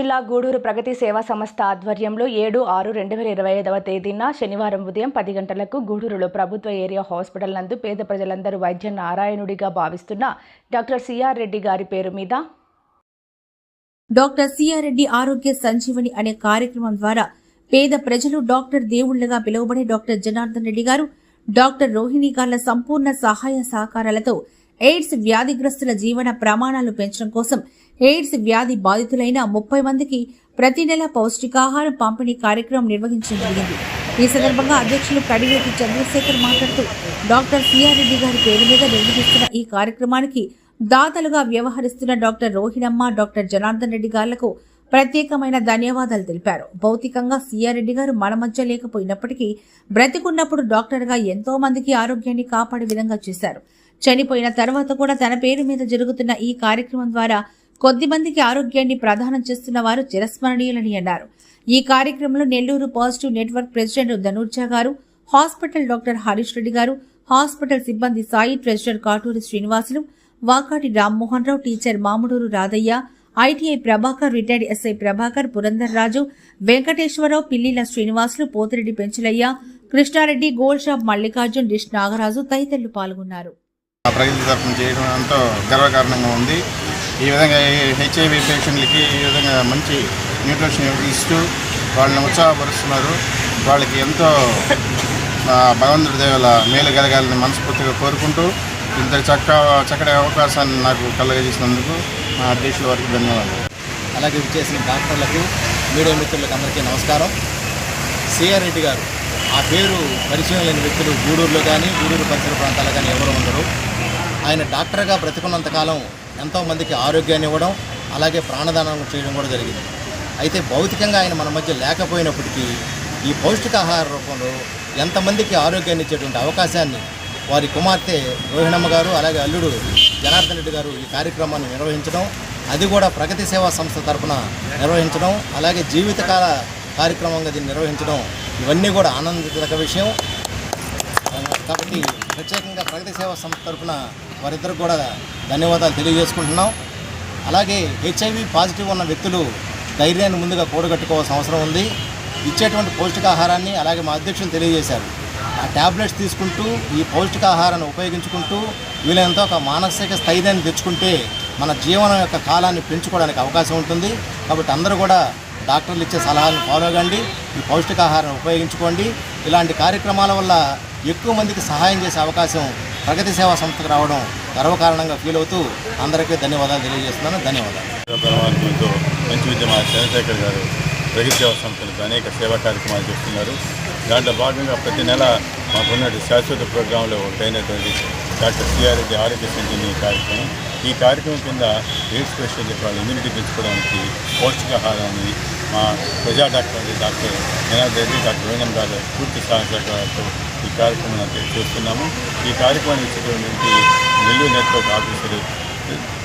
జిల్లా గూడూరు ప్రగతి సేవా సంస్థ ఆధ్వర్యంలో ఏడు ఆరు రెండు వేల ఇరవై ఐదవ తేదీన శనివారం ఉదయం పది గంటలకు గూడూరులో ప్రభుత్వ ఏరియా హాస్పిటల్ నందు పేద ప్రజలందరూ వైద్య నారాయణుడిగా భావిస్తున్న డాక్టర్ సిఆర్ రెడ్డి గారి పేరు మీద డాక్టర్ సిఆర్ రెడ్డి ఆరోగ్య సంజీవని అనే కార్యక్రమం ద్వారా పేద ప్రజలు డాక్టర్ దేవుళ్ళుగా పిలువబడే డాక్టర్ జనార్దన్ రెడ్డి గారు డాక్టర్ రోహిణి గార్ల సంపూర్ణ సహాయ సహకారాలతో ఎయిడ్స్ వ్యాధిగ్రస్తుల జీవన ప్రమాణాలు పెంచడం కోసం ఎయిడ్స్ వ్యాధి బాధితులైన ముప్పై మందికి ప్రతి నెల పౌష్టికాహారం పంపిణీ కార్యక్రమం నిర్వహించడం జరిగింది. ఈ సందర్భంగా అధ్యక్షులు కడివేటి చంద్రశేఖర్ మాట్లాడుతూ డాక్టర్ సిఆర్ రెడ్డి గారి పేరు మీద నిర్వహిస్తున్న ఈ కార్యక్రమానికి దాతలుగా వ్యవహరిస్తున్న డాక్టర్ రోహిణమ్మ డాక్టర్ జనార్దన్ రెడ్డి గారులకు ప్రత్యేకమైన ధన్యవాదాలు తెలిపారు. భౌతికంగా సిఆర్ రెడ్డి గారు మన మధ్య లేకపోయినప్పటికీ బ్రతికున్నప్పుడు డాక్టర్గా ఎంతో మందికి ఆరోగ్యాన్ని కాపాడే విధంగా చేశారు. చనిపోయిన తర్వాత కూడా తన పేరు మీద జరుగుతున్న ఈ కార్యక్రమం ద్వారా కొద్ది మందికి ఆరోగ్యాన్ని ప్రదానం చేస్తున్న వారు చిరస్మరణీయులని అన్నారు. ఈ కార్యక్రమంలో Nellore positive network president Dhanurja గారు హాస్పిటల్ డాక్టర్ హరీష్ రెడ్డి గారు హాస్పిటల్ సిబ్బంది Sai president Katuri Srinivasulu Vakati Rammohan Rao teacher Mamuduru Radhaiah ITI Prabhakar retired SI Prabhakar Purandharraju Venkateswararao Pillila Srinivasulu Pothireddy Penchulaiah Krishnareddy gold shop Mallikarjun dish Nagaraju తదితరులు పాల్గొన్నారు. ప్రగతి తరఫున చేయడం ఎంతో గర్వకారణంగా ఉంది. ఈ విధంగా హెచ్ఐవి పేషెంట్లకి ఈ విధంగా మంచి న్యూట్రిషన్ ఇస్తూ వాళ్ళని ఉత్సాహపరుస్తున్నారు. వాళ్ళకి ఎంతో భగవంతుడి దేవుల మేలు కలగాలని మనస్ఫూర్తిగా కోరుకుంటూ ఇంత చక్క చక్కటి అవకాశాన్ని నాకు కలగజేసినందుకు మా అధ్యక్షుల వారికి ధన్యవాదాలు. అలాగే విచ్చేసిన డాక్టర్లకు మీడియా మిత్రులకు అందరికీ నమస్కారం. సిఆర్ రెడ్డి గారు ఆ పేరు పరిచయం లేని వ్యక్తులు గూడూరులో కానీ గూడూరు పరిసర ప్రాంతాల్లో కానీ ఎవరు ఉండరు. ఆయన డాక్టర్గా బ్రతికున్నంతకాలం ఎంతోమందికి ఆరోగ్యాన్ని ఇవ్వడం అలాగే ప్రాణదానం చేయడం కూడా జరిగింది. అయితే భౌతికంగా ఆయన మన మధ్య లేకపోయినప్పటికీ ఈ పౌష్టికాహార రూపంలో ఎంతమందికి ఆరోగ్యాన్ని ఇచ్చేటువంటి అవకాశాన్ని వారి కుమార్తె రోహిణమ్మ గారు అలాగే అల్లుడు జనార్దన్ రెడ్డి గారు ఈ కార్యక్రమాన్ని నిర్వహించడం అది కూడా ప్రగతి సేవా సంస్థ తరఫున నిర్వహించడం అలాగే జీవితకాల కార్యక్రమంగా దీన్ని నిర్వహించడం ఇవన్నీ కూడా ఆనందకర విషయం. కాబట్టి ప్రత్యేకంగా ప్రగతి సేవా సంస్థ తరపున వారిద్దరికి కూడా ధన్యవాదాలు తెలియజేసుకుంటున్నాం. అలాగే హెచ్ఐవి పాజిటివ్ ఉన్న వ్యక్తులు ధైర్యాన్ని ముందుగా కూడగట్టుకోవాల్సిన అవసరం ఉంది. ఇచ్చేటువంటి పౌష్టికాహారాన్ని అలాగే మా అధ్యక్షులు తెలియజేశారు. ఆ ట్యాబ్లెట్స్ తీసుకుంటూ ఈ పౌష్టికాహారాన్ని ఉపయోగించుకుంటూ వీలైనంత ఒక మానసిక స్థైర్యాన్ని తెచ్చుకుంటే మన జీవనం యొక్క కాలాన్ని పెంచుకోవడానికి అవకాశం ఉంటుంది. కాబట్టి అందరూ కూడా డాక్టర్లు ఇచ్చే సలహాలను ఫాలో కండి ఈ పౌష్టికాహారాన్ని ఉపయోగించుకోండి. ఇలాంటి కార్యక్రమాల వల్ల ఎక్కువ మందికి సహాయం చేసే అవకాశం ప్రగతి సేవా సంస్థకు రావడం గర్వకారణంగా ఫీల్ అవుతూ అందరికీ ధన్యవాదాలు తెలియజేస్తున్నాను. ధన్యవాదాలు. మంచి విద్య చంద్రశేఖర్ గారు ప్రగతి సేవా సంస్థలకు అనేక సేవా కార్యక్రమాలు చేస్తున్నారు. దాంట్లో భాగంగా ప్రతి నెల మాకున్నటువంటి శాశ్వత ప్రోగ్రాంలో ఒకటైనటువంటి డాక్టర్ సిఆర్రెడ్డి ఆరోగ్య సంజీవని కార్యక్రమం. ఈ కార్యక్రమం కింద ఎయిడ్స్ పేషెంట్ వాళ్ళ ఇమ్యూనిటీ పెంచుకోవడానికి పౌష్టికాహారాన్ని మా ప్రజా doctor doctor Janardhan Reddy doctor Venam గారు పూర్తి సహాయ ఈ కార్యక్రమం చేస్తున్నాము. ఈ కార్యక్రమాన్ని ఇచ్చేటువంటి నెల్లూరు నెట్వర్క్ ఆఫీసర్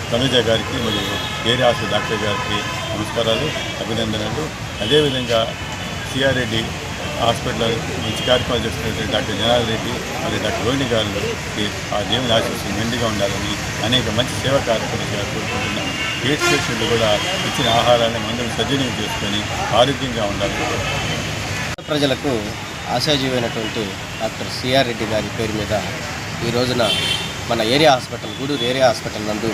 తనుజ గారికి మరియు ఏరియా ఆఫీసర్ డాక్టర్ గారికి నమస్కారాలు అభినందనలు. అదేవిధంగా సిఆర్ రెడ్డి హాస్పిటల్ మంచి కార్యక్రమాలు చేస్తున్నటువంటి డాక్టర్ జనార్దన్ రెడ్డి మరియు డాక్టర్ రోహిణి గారికి ఆ దేవుని ఆశీస్సులు మెండుగా ఉండాలని అనేక మంచి సేవా కార్యక్రమాలు కోరుకుంటున్నాం ఎయిడ్స్ పేషెంట్లు కూడా ఇచ్చిన ఆహారాన్ని మందులు సద్వినియోగం చేసుకొని ఆరోగ్యంగా ఉండాలని ప్రజలకు ఆశాజీవైనటువంటి డాక్టర్ సిఆర్ రెడ్డి గారి పేరు మీద ఈ రోజున మన area hospital Gudur area hospital నందు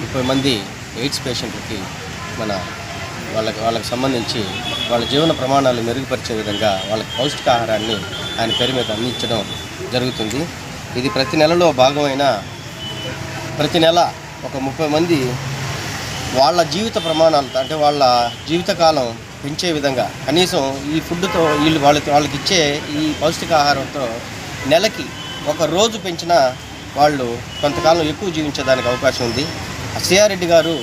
ముప్పై మంది ఎయిడ్స్ పేషెంట్లకి మన వాళ్ళకి వాళ్ళకి సంబంధించి వాళ్ళ జీవన ప్రమాణాలు మెరుగుపరిచే విధంగా వాళ్ళకి పౌష్టికాహారాన్ని ఆయన పేరు మీద అందించడం జరుగుతుంది. ఇది ప్రతి నెలలో భాగమైన ప్రతి నెల ఒక ముప్పై మంది వాళ్ళ జీవిత ప్రమాణాలతో అంటే వాళ్ళ జీవితకాలం పెంచే విధంగా. కనీసం ఈ ఫుడ్తో వీళ్ళు వాళ్ళకి వాళ్ళకి ఇచ్చే ఈ పౌష్టికాహారంతో నెలకి ఒక రోజు పెంచినా వాళ్ళు కొంతకాలం ఎక్కువ జీవించేదానికి అవకాశం ఉంది. సిఆర్ రెడ్డి గారు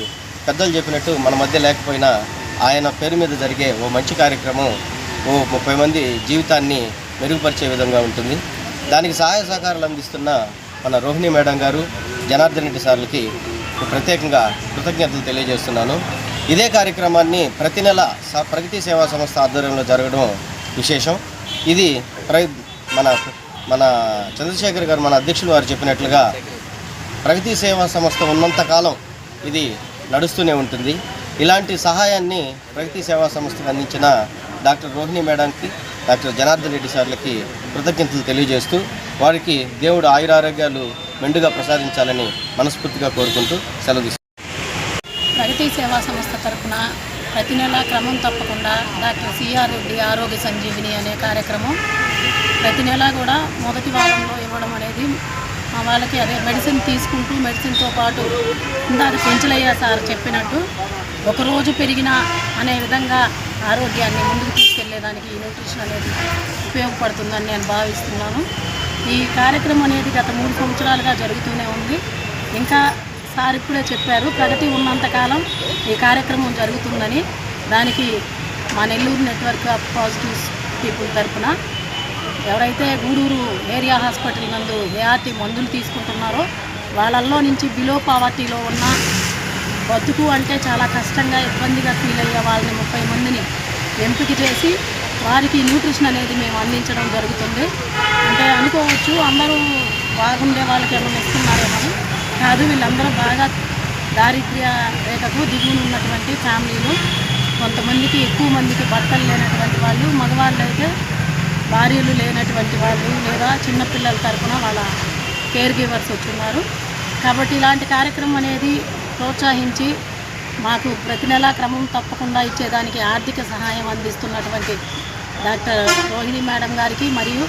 పెద్దలు చెప్పినట్టు మన మధ్య లేకపోయినా ఆయన పేరు మీద జరిగే ఓ మంచి కార్యక్రమం ఓ ముప్పై మంది జీవితాన్ని మెరుగుపరిచే విధంగా ఉంటుంది. దానికి సహాయ సహకారాలు అందిస్తున్న మన రోహిణి మేడం గారు జనార్దన్ రెడ్డి సార్లకి ప్రత్యేకంగా కృతజ్ఞతలు తెలియజేస్తున్నాను. ఇదే కార్యక్రమాన్ని ప్రతి నెల స- ప్రగతి సేవా సంస్థ ఆధ్వర్యంలో జరగడం విశేషం. ఇది మన మన చంద్రశేఖర్ గారు మన అధ్యక్షులు వారు చెప్పినట్లుగా ప్రగతి సేవా సంస్థ ఉన్నంతకాలం ఇది నడుస్తూనే ఉంటుంది. ఇలాంటి సహాయాన్ని ప్రగతి సేవా సంస్థకు అందించిన డాక్టర్ రోహిణి మేడంకి డాక్టర్ జనార్దన్ రెడ్డి సార్లకి కృతజ్ఞతలు తెలియజేస్తూ వారికి దేవుడు ఆయురారోగ్యాలు మెండుగా ప్రసాదించాలని మనస్ఫూర్తిగా కోరుకుంటూ సెలవు ప్రగతి సేవా సంస్థ తరఫున ప్రతి నెల క్రమం తప్పకుండా డాక్టర్ సిఆర్ రెడ్డి ఆరోగ్య సంజీవిని అనే కార్యక్రమం ప్రతి నెల కూడా మొదటి వారంలో ఇవ్వడం అనేది మా వాళ్ళకి అదే మెడిసిన్ తీసుకుంటూ మెడిసిన్తో పాటు అది పెంచలయ్య సార్ చెప్పినట్టు ఒకరోజు పెరిగిన అనే విధంగా ఆరోగ్యాన్ని ముందుకు తీసుకెళ్ళేదానికి ఈ న్యూట్రిషన్ అనేది ఉపయోగపడుతుందని నేను భావిస్తున్నాను. ఈ కార్యక్రమం అనేది గత మూడు సంవత్సరాలుగా జరుగుతూనే ఉంది. ఇంకా సార్ ఇప్పుడే చెప్పారు ప్రగతి ఉన్నంతకాలం ఈ కార్యక్రమం జరుగుతుందని. దానికి మా Nellore network of positive people తరపున ఎవరైతే గూడూరు ఏరియా హాస్పిటల్ నందు ఏఆర్టీ మందులు తీసుకుంటున్నారో వాళ్ళల్లో నుంచి బిలో పావర్టీలో ఉన్న బతుకు అంటే చాలా కష్టంగా ఇబ్బందిగా ఫీల్ అయ్యే వాళ్ళని ముప్పై మందిని ఎంపిక చేసి వారికి న్యూట్రిషన్ అనేది మేము అందించడం జరుగుతుంది. అంటే అనుకోవచ్చు అందరూ బాగుండే వాళ్ళకి ఏమైనా ఇస్తున్నారేమో కాదు వీళ్ళందరూ బాగా దారిద్ర్య రేఖకు దిగువన ఉన్నటువంటి ఫ్యామిలీలు. కొంతమందికి ఎక్కువ మందికి భర్తలు లేనటువంటి వాళ్ళు మగవాళ్ళు అయితే భార్యలు లేనటువంటి వాళ్ళు లేదా చిన్నపిల్లల తరపున వాళ్ళ కేర్ గివర్స్ వచ్చున్నారు. కాబట్టి ఇలాంటి కార్యక్రమం అనేది ప్రోత్సహించి మాకు ప్రతి నెలా క్రమం తప్పకుండా ఇచ్చేదానికి ఆర్థిక సహాయం అందిస్తున్నటువంటి డాక్టర్ రోహిణి మేడం గారికి మరియు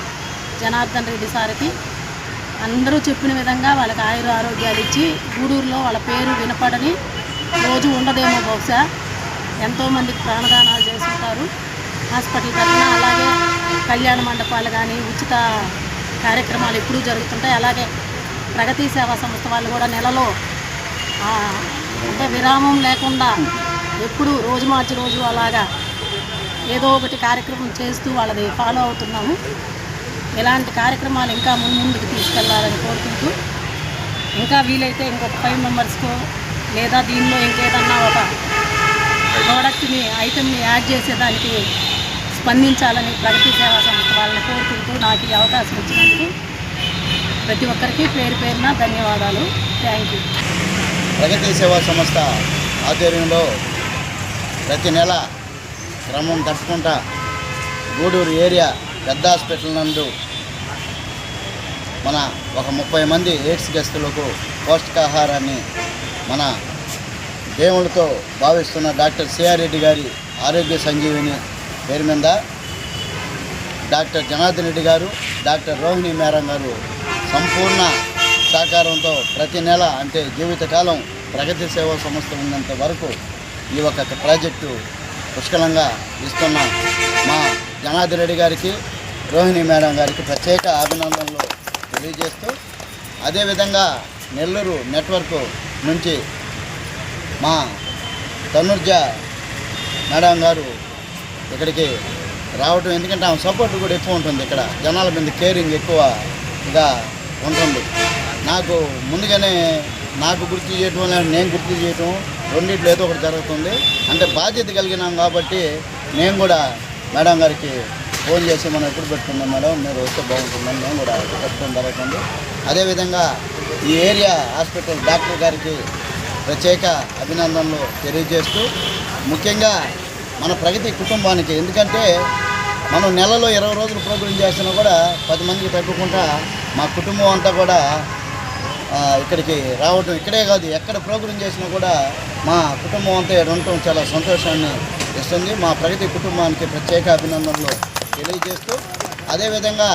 జనార్దన్ రెడ్డి సార్కి అందరూ చెప్పిన విధంగా వాళ్ళకి ఆయుర ఆరోగ్యాలు ఇచ్చి గూడూరులో వాళ్ళ పేరు వినపడని రోజు ఉండదేమో బహుశా. ఎంతోమందికి ప్రాణదానాలు చేస్తుంటారు హాస్పిటల్ తరఫున అలాగే కళ్యాణ మండపాలు కానీ ఉచిత కార్యక్రమాలు ఎప్పుడూ జరుగుతుంటాయి. అలాగే ప్రగతి సేవా సంస్థ వాళ్ళు కూడా నెలలో అంటే విరామం లేకుండా ఎప్పుడు రోజు మార్చి రోజు అలాగా ఏదో ఒకటి కార్యక్రమం చేస్తూ వాళ్ళది ఫాలో అవుతున్నాము. ఇలాంటి కార్యక్రమాలు ఇంకా ముందుకు తీసుకెళ్ళాలని కోరుకుంటూ ఇంకా వీలైతే ఇంకొక ఫైవ్ మెంబర్స్కో లేదా దీనిలో ఇంకేదన్నా ఒక ప్రోడక్ట్ని ఐటెంని యాడ్ చేసేదానికి స్పందించాలని ప్రగతి సేవా సంస్థ వాళ్ళని కోరుకుంటూ నాకు ఈ అవకాశం ఇచ్చినందుకు ప్రతి ఒక్కరికి పేరు పేరున ధన్యవాదాలు. థ్యాంక్ యూ ప్రగతి సేవా సంస్థ ఆధ్వర్యంలో ప్రతి నెల క్రమం తప్పకుండా గూడూరు ఏరియా పెద్ద హాస్పిటల్ నందు మన ఒక ముప్పై మంది ఎయిడ్స్ గెస్టులకు పౌష్టికాహారాన్ని మన దేవుళ్ళతో భావిస్తున్న డాక్టర్ సిఆర్ రెడ్డి గారి ఆరోగ్య సంజీవిని పేరు మీద డాక్టర్ జనార్దన్ రెడ్డి గారు డాక్టర్ రోహిణి మేరం గారు సంపూర్ణ సహకారంతో ప్రతి నెల అంటే జీవితకాలం ప్రగతి సేవా సంస్థ ఉన్నంత వరకు ఈ ఒక ప్రాజెక్టు పుష్కలంగా ఇస్తున్న మా జనార్దన్ రెడ్డి గారికి రోహిణి మేడం గారికి ప్రత్యేక అభినందనలు. తెలియజేస్తూ అదేవిధంగా నెల్లూరు నెట్వర్క్ నుంచి మా తనుర్జ మేడం గారు ఇక్కడికి రావటం ఎందుకంటే ఆమె సపోర్ట్ కూడా ఎక్కువ ఉంటుంది ఇక్కడ. జనాల మీద కేరింగ్ ఎక్కువగా ఉంటుంది. నాకు ముందుగానే నాకు గుర్తు చేయటం లేదా నేను గుర్తు చేయటం రెండింటిలో ఏదో ఒకటి జరుగుతుంది. అంటే బాధ్యత కలిగినాం కాబట్టి నేను కూడా మేడం గారికి ఫోన్ చేసి మనం ఎప్పుడు పెట్టుకుందాం మేడం? మీరు వస్తే బాగుంటుందని మేము కూడా పెట్టుకోవడం జరుగుతుంది అదేవిధంగా ఈ ఏరియా హాస్పిటల్ డాక్టర్ గారికి ప్రత్యేక అభినందనలు తెలియజేస్తూ ముఖ్యంగా మన ప్రగతి కుటుంబానికి ఎందుకంటే మనం నెలలో ఇరవై రోజులు ప్రోగ్రాం చేసినా కూడా పది మందికి తగ్గకుండా మా కుటుంబం అంతా కూడా ఇక్కడికి రావటం ఇక్కడే కాదు ఎక్కడ ప్రోగ్రాం చేసినా కూడా మా కుటుంబం అంతా ఉండటం చాలా సంతోషాన్ని ఇస్తుంది. మా ప్రగతి కుటుంబానికి ప్రత్యేక అభినందనలు తెలియజేస్తూ అదేవిధంగా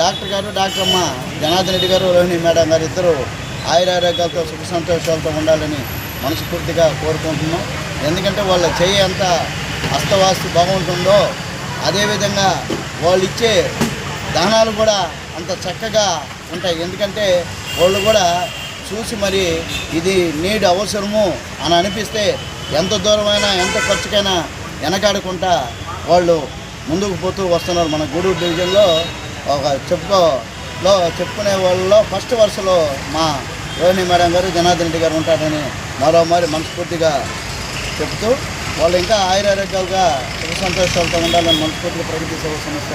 డాక్టర్ గారు డాక్టర్ అమ్మ జనార్దన్ రెడ్డి గారు రోహిణి మేడం గారు ఇద్దరు ఆయురారోగ్యాలతో సుఖ సంతోషాలతో ఉండాలని మనస్ఫూర్తిగా కోరుకుంటున్నాం. ఎందుకంటే వాళ్ళ చెయ్యి ఎంత అస్తవాస్తు బాగుంటుందో అదేవిధంగా వాళ్ళు ఇచ్చే దానాలు కూడా అంత చక్కగా ఉంటాయి. ఎందుకంటే వాళ్ళు కూడా చూసి మరి ఇది నీడ్ అవసరము అని అనిపిస్తే ఎంత దూరమైనా ఎంత ఖర్చుకైనా వెనకాడకుండా వాళ్ళు ముందుకు పోతూ వస్తున్నారు మన గూడూరు డివిజన్లో. ఒక చెప్పుకోలో చెప్పుకునే వాళ్ళలో ఫస్ట్ వరుసలో మా రోహిణి మేడం గారు జనార్దన్ రెడ్డి గారు ఉంటారని మరోమారి మనస్ఫూర్తిగా చెప్తూ వాళ్ళు ఇంకా ఆయురారోగ్యాలుగా సుఖ సంతోషాలతో ఉండాలని మనస్ఫూర్తిగా ప్రగతి సేవ సంస్థ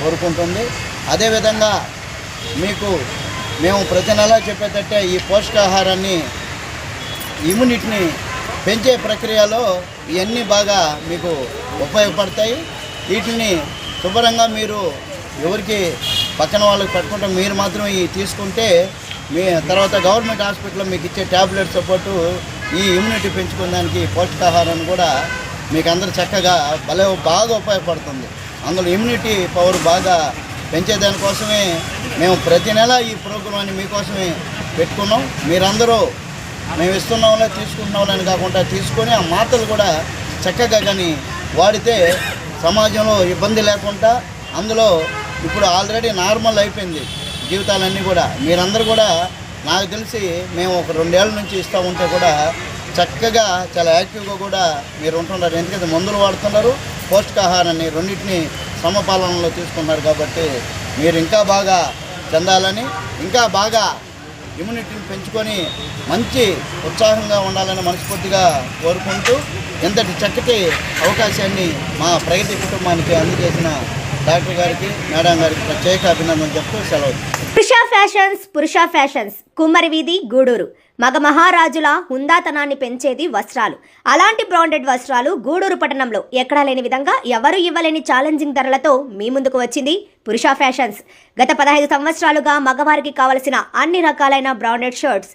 కోరుకుంటుంది. అదేవిధంగా మీకు మేము ప్రతి నెలా చెప్పేటట్టే ఈ పోషకాహారాన్ని ఇమ్యూనిటీని పెంచే ప్రక్రియలో ఇవన్నీ బాగా మీకు ఉపయోగపడతాయి. వీటిని శుభ్రంగా మీరు ఎవరికి పక్కన వాళ్ళకి పెట్టుకుంటే మీరు మాత్రం ఈ తీసుకుంటే మీ తర్వాత గవర్నమెంట్ హాస్పిటల్లో మీకు ఇచ్చే ట్యాబ్లెట్స్ పాటు ఈ ఇమ్యూనిటీ పెంచుకోవడానికి పౌష్టికాహారాన్ని కూడా మీకు అందరూ చక్కగా భలే బాగా ఉపయోగపడుతుంది. అందులో ఇమ్యూనిటీ పవర్ బాగా పెంచేదానికోసమే మేము ప్రతి నెల ఈ ప్రోగ్రాన్ని మీకోసమే పెట్టుకున్నాం. మీరందరూ మేము ఇస్తున్నాంలే తీసుకుంటున్నాంలే కాకుండా తీసుకొని ఆ మాటలు కూడా చక్కగా కానీ వాడితే సమాజంలో ఇబ్బంది లేకుండా అందులో ఇప్పుడు ఆల్రెడీ నార్మల్ అయిపోయింది జీవితాలన్నీ కూడా. మీరందరూ కూడా నాకు తెలిసి మేము ఒక రెండేళ్ళ నుంచి ఇస్తూ ఉంటే కూడా చక్కగా చాలా యాక్టివ్గా కూడా మీరు ఉంటున్నారు. ఎందుకంటే మందులు వాడుతున్నారు పౌష్టికాహారాన్ని రెండింటిని సమపాలనలో తీసుకున్నారు కాబట్టి మీరు ఇంకా బాగా చెందాలని ఇంకా బాగా ఇమ్యూనిటీని పెంచుకొని మంచి ఉత్సాహంగా ఉండాలని మనస్ఫూర్తిగా కోరుకుంటూ ఇంతటి చక్కటి అవకాశాన్ని మా ప్రగతి కుటుంబానికి అందజేసిన డాక్టర్ గారికి మేడం గారికి ప్రత్యేక అభినందనలు చెప్తూ సెలవు. పురుష ఫ్యాషన్స్ పురుష ఫ్యాషన్స్ కుమ్మరి వీధి గూడూరు. మగ మహారాజుల హుందాతనాన్ని పెంచేది వస్త్రాలు. అలాంటి బ్రాండెడ్ వస్త్రాలు గూడూరు పట్టణంలో ఎక్కడా లేని విధంగా ఎవరు ఇవ్వలేని ఛాలెంజింగ్ ధరలతో మీ ముందుకు వచ్చింది పురుష ఫ్యాషన్స్. గత పదహైదు సంవత్సరాలుగా మగవారికి కావలసిన అన్ని రకాలైన branded shirts